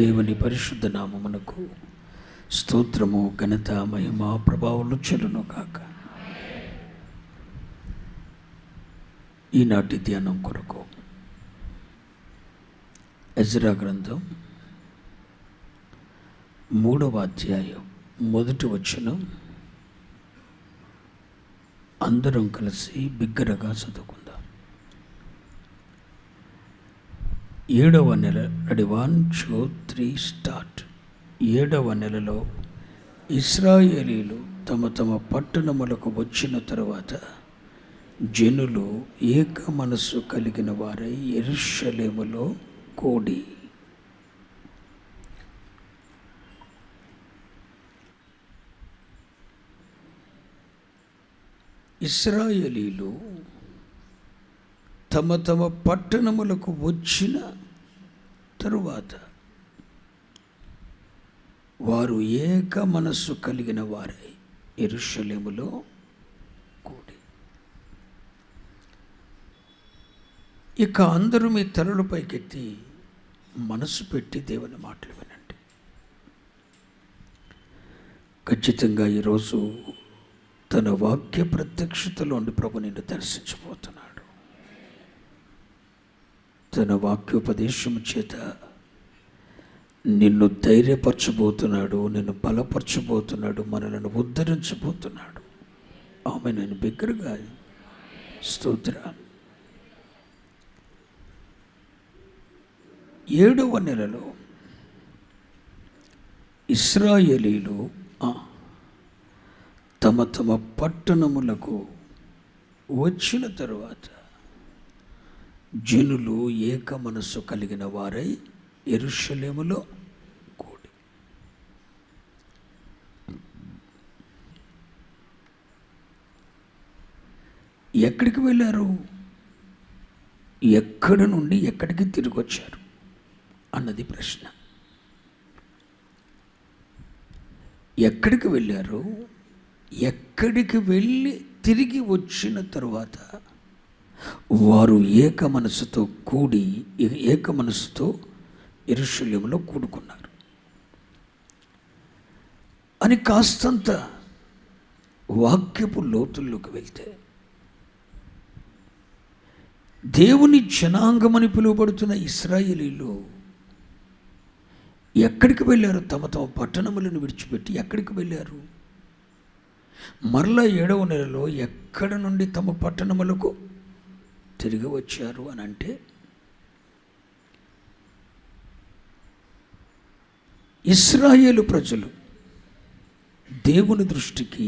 దేవుని పరిశుద్ధ నామమునకు స్తోత్రము ఘనత మహిమ ప్రభావాలు చెల్లును కాక ఈనాటి ధ్యానం కొరకు ఎజ్రా గ్రంథం మూడవ అధ్యాయం మొదటి వచనం. అందరం కలిసి బిగ్గరగా చదువుకుందాం. ఏడవ నెల ready one two three start. ఏడవ నెలలో ఇస్రాయేలీలు తమ తమ పట్టణములకు వచ్చిన తరువాత జనులు ఏక మనస్సు కలిగిన వారై ఎరుషలేములో కోడి. ఇస్రాయేలీలు తమ తమ పట్టణములకు వచ్చిన తరువాత వారు ఏక మనస్సు కలిగిన వారై ఎరుషలేములో కూడి. ఇక అందరూ మీ తలలు పైకెత్తి మనసు పెట్టి దేవుని మాటలు వినండి. ఖచ్చితంగా ఈరోజు తన వాక్య ప్రత్యక్షతలోని ప్రభు నిన్ను దర్శించబోతున్నాడు. తన వాక్యోపదేశము చేత నిన్ను ధైర్యపరచబోతున్నాడు నిన్ను బలపరచబోతున్నాడు మనలను ఉద్ధరించబోతున్నాడు. ఆమె నేను బిగ్గరగా స్తోత్ర ఏడవ నెలలో ఇస్రాయేలీలు తమ తమ పట్టణములకు వచ్చిన తరువాత జనులు ఏక మనస్సు కలిగిన వారై ఎరుషలేములో కూడి. ఎక్కడికి వెళ్ళారు? ఎక్కడి నుండి ఎక్కడికి తిరిగి వచ్చారు అన్నది ప్రశ్న. ఎక్కడికి వెళ్ళారు? ఎక్కడికి వెళ్ళి తిరిగి వచ్చిన తరువాత వారు ఏక మనసుతో కూడి ఏక మనసుతో ఇరుషుల్యంలో కూడుకున్నారు. అని కాస్తంత వాక్యపు లోతుల్లోకి వెళ్తే దేవుని జనాంగమని పిలువబడుతున్న ఇస్రాయేలీలు ఎక్కడికి వెళ్ళారు? తమ తమ పట్టణములను విడిచిపెట్టి ఎక్కడికి వెళ్ళారు? మరలా ఏడవ నెలలో ఎక్కడ నుండి తమ పట్టణములకు తిరిగి వచ్చారు అని అంటే ఇస్రాయేలు ప్రజలు దేవుని దృష్టికి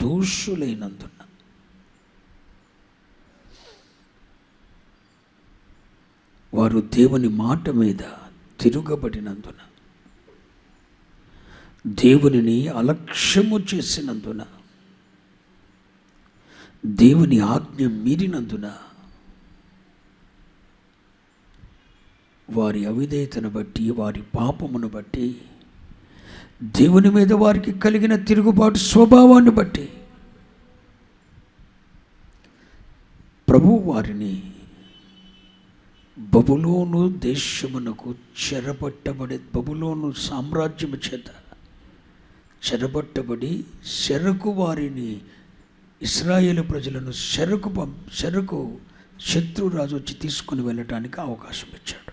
దోషులైనందున వారు దేవుని మాట మీద తిరుగబడినందున దేవునిని అలక్ష్యము చేసినందున దేవుని ఆజ్ఞ మీరినందున వారి అవిధేయతను బట్టి వారి పాపమును బట్టి దేవుని మీద వారికి కలిగిన తిరుగుబాటు స్వభావాన్ని బట్టి ప్రభు వారిని బబులోను దేశమునకు చెరబట్టబడి బబులోను సామ్రాజ్యము చేత చెరబట్టబడి చెరకు వారిని ఇస్రాయేల్ ప్రజలను చెరకు పం చెరకు శత్రురాజు వచ్చి తీసుకుని వెళ్ళటానికి అవకాశం ఇచ్చాడు.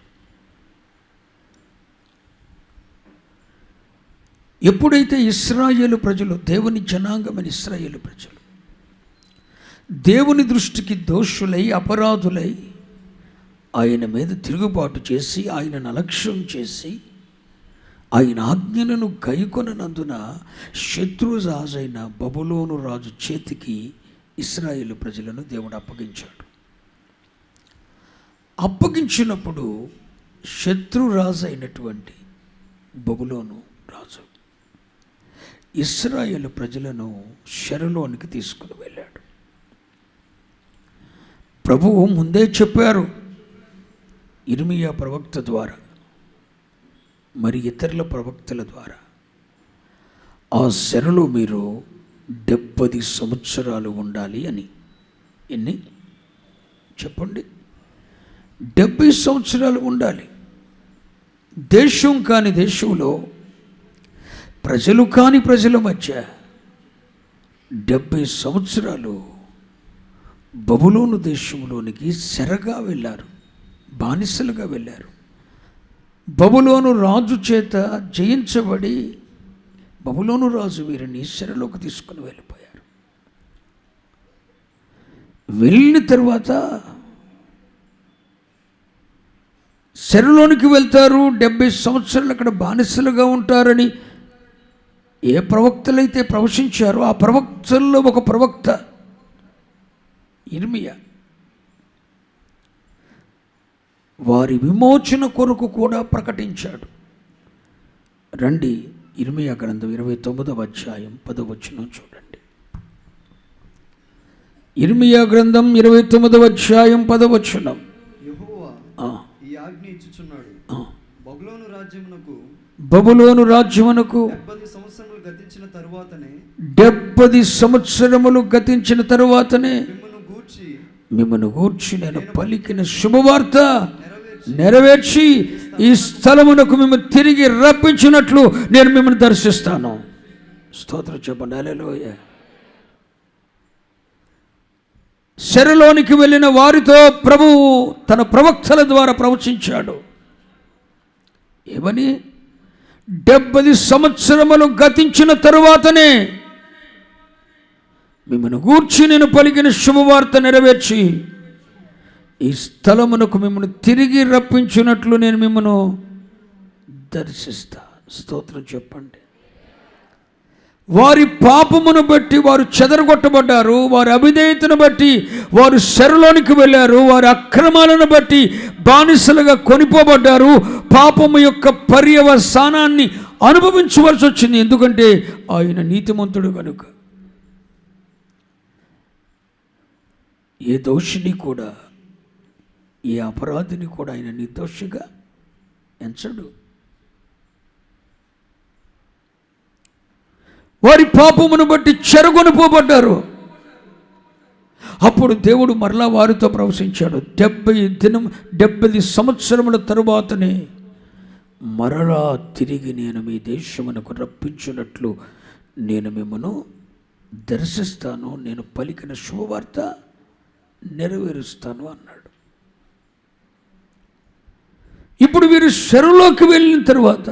ఎప్పుడైతే ఇస్రాయేలు ప్రజలు దేవుని జనాంగమని ఇస్రాయేలు ప్రజలు దేవుని దృష్టికి దోషులై అపరాధులై ఆయన మీద తిరుగుబాటు చేసి ఆయనను అలక్ష్యం చేసి ఆయన ఆజ్ఞలను గైకొననందున శత్రురాజైన బబులోను రాజు చేతికి ఇస్రాయేల్ ప్రజలను దేవుడు అప్పగించాడు. అప్పగించినప్పుడు శత్రురాజు అయినటువంటి బబులోను రాజు ఇస్రాయేల్ ప్రజలను శరలోనికి తీసుకుని వెళ్ళాడు. ప్రభువు ముందే చెప్పారు ఇర్మియా ప్రవక్త ద్వారా మరి ఇతరుల ప్రవక్తల ద్వారా ఆ శరలో మీరు డెబ్బది సంవత్సరాలు ఉండాలి అని. ఎన్ని? చెప్పండి. డెబ్బై సంవత్సరాలు ఉండాలి. దేశం కాని దేశంలో ప్రజలు కాని ప్రజల మధ్య డెబ్భై సంవత్సరాలు బబులోను దేశంలోనికి సెరగా వెళ్ళారు బానిసలుగా వెళ్ళారు. బబులోను రాజు చేత జయించబడి బబులోను రాజు వీరిని సెరలోకి తీసుకుని వెళ్ళిపోయారు. వెళ్ళిన తర్వాత సెరలోనికి వెళ్తారు డెబ్బై సంవత్సరాలు అక్కడ బానిసలుగా ఉంటారని ఏ ప్రవక్తలైతే ప్రవశించారో ఆ ప్రవక్తల్లో ఒక ప్రవక్త ఇర్మియా. వారి విమోచన కొరకు కూడా ప్రకటించాడు. రండి ఇర్మియా గ్రంథం ఇరవై తొమ్మిదవ అధ్యాయం పదవచనం చూడండి. ఇర్మియా గ్రంథం ఇరవై తొమ్మిదవ అధ్యాయం పదవచనం. బబులోను రాజ్యమునకు బబులోను రాజ్యమునకు గతించిన తరువాతనే డెబ్బది సంవత్సరములు గతించిన తరువాతనే మిమ్మల్ని గూర్చి మిమ్మల్ని నేను పలికిన శుభవార్త నెరవేర్చి ఈ స్థలమునకు మేము తిరిగి రప్పించినట్లు నేను మిమ్మల్ని దర్శిస్తాను. స్తోత్రం చెప్పండి. శరలోనికి వెళ్ళిన వారితో ప్రభువు తన ప్రవక్తల ద్వారా ప్రవచించాడు. ఏమని? డెబ్బది సంవత్సరములు గతించిన తరువాతనే మిమ్మల్ని గూర్చి నేను పలికిన శుభవార్త నెరవేర్చి ఈ స్థలమునకు మిమ్మల్ని తిరిగి రప్పించినట్లు నేను మిమ్మను దర్శిస్తా. స్తోత్రం చెప్పండి. వారి పాపమును బట్టి వారు చెదరగొట్టబడ్డారు వారి అవిధేయతను బట్టి వారు శరలోనికి వెళ్ళారు వారి అక్రమాలను బట్టి బానిసలుగా కొనిపోబడ్డారు. పాపము యొక్క పర్యవసానాన్ని అనుభవించవలసి వచ్చింది. ఎందుకంటే ఆయన నీతిమంతుడు కనుక ఏ దోషిని కూడా ఏ అపరాధిని కూడా ఆయన నిర్దోషిగా ఎంచడు. వారి పాపమును బట్టి చెరగొనిపోబడ్డారు అప్పుడు దేవుడు మరలా వారితో ప్రవశించాడు. డెబ్బై దినం డెబ్బై సంవత్సరముల తరువాతనే మరలా తిరిగి నేను మీ దేశమునకు రప్పించినట్లు నేను మిమ్మను దర్శిస్తాను. నేను పలికిన శుభవార్త నెరవేరుస్తాను అన్నాడు. ఇప్పుడు వీరు చెరువులోకి వెళ్ళిన తర్వాత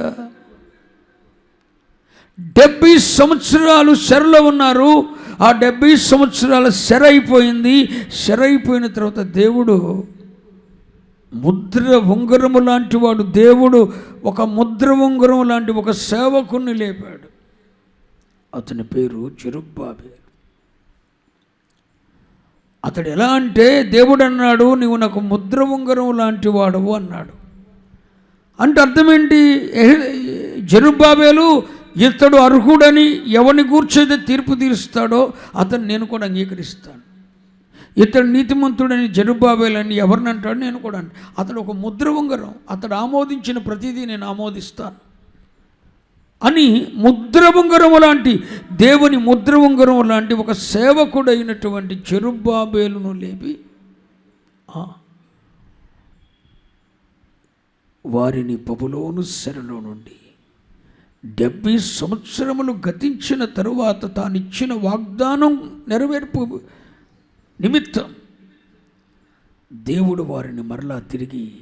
డెబ్బై సంవత్సరాలు శరలో ఉన్నారు. ఆ డెబ్బై సంవత్సరాల శర అయిపోయింది. శర అయిపోయిన తర్వాత దేవుడు ముద్ర ఉంగరము లాంటి వాడు. దేవుడు ఒక ముద్ర ఉంగరం లాంటి ఒక సేవకుని లేపాడు. అతని పేరు చిరుబ్బాబే అతడు ఎలా అంటే దేవుడు అన్నాడు నీవు నాకు ముద్ర ఉంగరం లాంటి వాడవు అన్నాడు. అంటే అర్థం ఏంటి? ఇతడు అర్హుడని ఎవరిని కూర్చోదే తీర్పు తీరుస్తాడో అతను నేను కూడా అంగీకరిస్తాను. ఇతడు నీతిమంతుడని జరుబాబేలని ఎవరిని అంటాడు నేను కూడా అతడు ఒక ముద్ర ఉంగరం అతడు ఆమోదించిన ప్రతిదీ నేను ఆమోదిస్తాను. అని ముద్ర ఉంగరం లాంటి దేవుని ముద్ర ఉంగరం లాంటి ఒక సేవకుడైనటువంటి చెరుబాబేలును లేపి వారిని పబులోను శరలో నుండి డెబ్బై సంవత్సరములు గతించిన తరువాత తానిచ్చిన వాగ్దానం నెరవేర్పు నిమిత్తం దేవుడు వారిని మరలా తిరిగి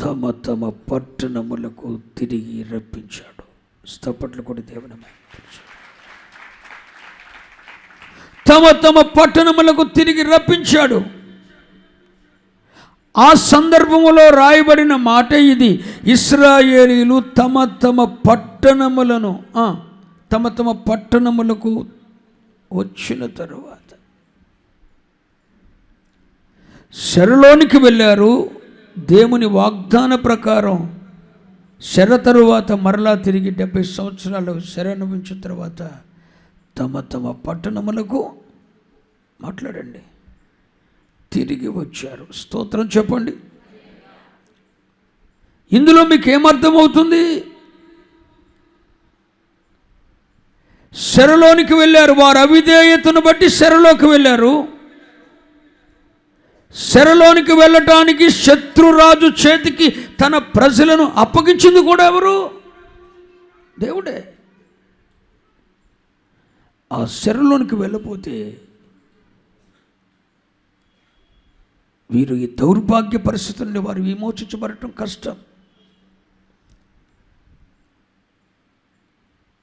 తమ తమ పట్టణములకు తిరిగి రప్పించాడు. స్తపట్లు కూడా దేవుని తమ తమ పట్టణములకు తిరిగి రప్పించాడు. ఆ సందర్భములో రాయబడిన మాట ఇది. ఇస్రాయేలీలు తమ తమ పట్టణములను తమ తమ పట్టణములకు వచ్చిన తరువాత శరలోనికి వెళ్ళారు. దేవుని వాగ్దాన ప్రకారం శర తరువాత మరలా తిరిగి డెబ్బై సంవత్సరాలు శర అనుభవించిన తర్వాత తమ తమ పట్టణములకు మాట్లాడండి. తిరిగి వచ్చారు. స్తోత్రం చెప్పండి. ఇందులో మీకు ఏమర్థమవుతుంది శరలోనికి వెళ్ళారు. వారు అవిధేయతను బట్టి శరలోకి వెళ్ళారు. శరలోనికి వెళ్ళటానికి శత్రురాజు చేతికి తన ప్రజలను అప్పగించింది కూడా ఎవరు? దేవుడే. ఆ శరలోనికి వెళ్ళపోతే వీరు ఈ దౌర్భాగ్య పరిస్థితుల వారు విమోచించబడటం కష్టం.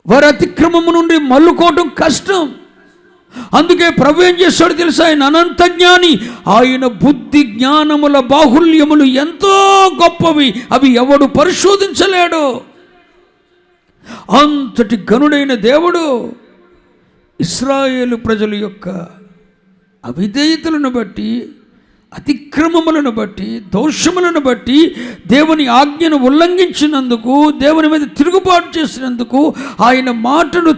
వారి అతిక్రమము నుండి మల్లుకోవటం కష్టం. అందుకే ప్రభు ఏం చేస్తాడు తెలుసా? ఆయన అనంత జ్ఞాని ఆయన బుద్ధి జ్ఞానముల బాహుల్యములు ఎంతో గొప్పవి అవి ఎవడు పరిశోధించలేడు. అంతటి గనుడైన దేవుడు ఇస్రాయేలు ప్రజల యొక్క అవిధేయతలను బట్టి అతిక్రమములను బట్టి దోషములను బట్టి దేవుని ఆజ్ఞను ఉల్లంఘించినందుకు దేవుని మీద తిరుగుబాటు చేసినందుకు ఆయన మాటను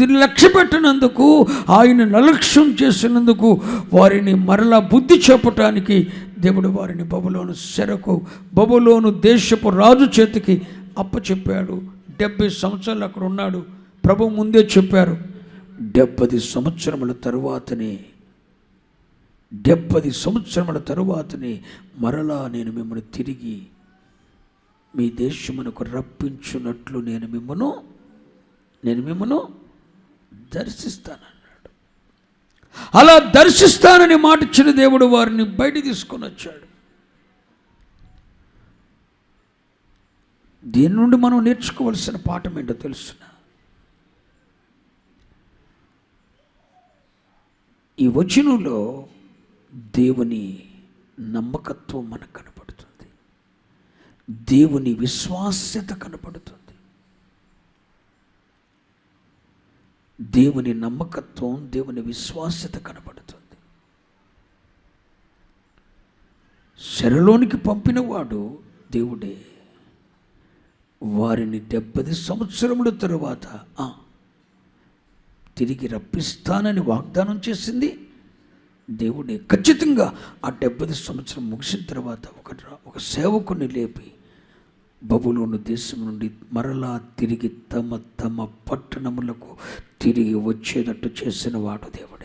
లక్ష్యపెట్టినందుకు లక్ష్య పెట్టినందుకు ఆయన నిర్లక్ష్యం చేసినందుకు వారిని మరలా బుద్ధి చెప్పటానికి దేవుడు వారిని బబులోను చెరకు బబులోను దేశపు రాజు చేతికి అప్పచెప్పాడు. డెబ్బై సంవత్సరాలు అక్కడ ఉన్నాడు. ప్రభు ముందే చెప్పారు. డెబ్బది సంవత్సరముల తరువాతనే డెబ్బది సంవత్సరముల తరువాతనే మరలా నేను మిమ్మల్ని తిరిగి మీ దేశమునకు రప్పించున్నట్లు నేను మిమ్మను నేను మిమ్మను దర్శిస్తానన్నాడు. అలా దర్శిస్తానని మాటిచ్చిన దేవుడు వారిని బయట తీసుకొని వచ్చాడు. దీని నుండి మనం నేర్చుకోవలసిన పాఠం ఏంటో తెలుసునా? ఈ వచనంలో దేవుని నమ్మకత్వం మనకు కనపడుతుంది. దేవుని విశ్వాస్యత కనపడుతుంది. దేవుని నమ్మకత్వం దేవుని విశ్వాస్యత కనపడుతుంది. శరలోనికి పంపినవాడు దేవుడే. వారిని డెబ్బది సంవత్సరముల తరువాత తిరిగి రప్పిస్తానని వాగ్దానం చేసింది దేవుడే ఖచ్చితంగా ఆ డెబ్బై సంవత్సరం ముగిసిన తర్వాత ఒక ఒక సేవకుని లేపి బబులోను దేశం నుండి మరలా తిరిగి తమ తమ పట్టణములకు తిరిగి వచ్చేటట్టు చేసిన వాడు దేవుడు.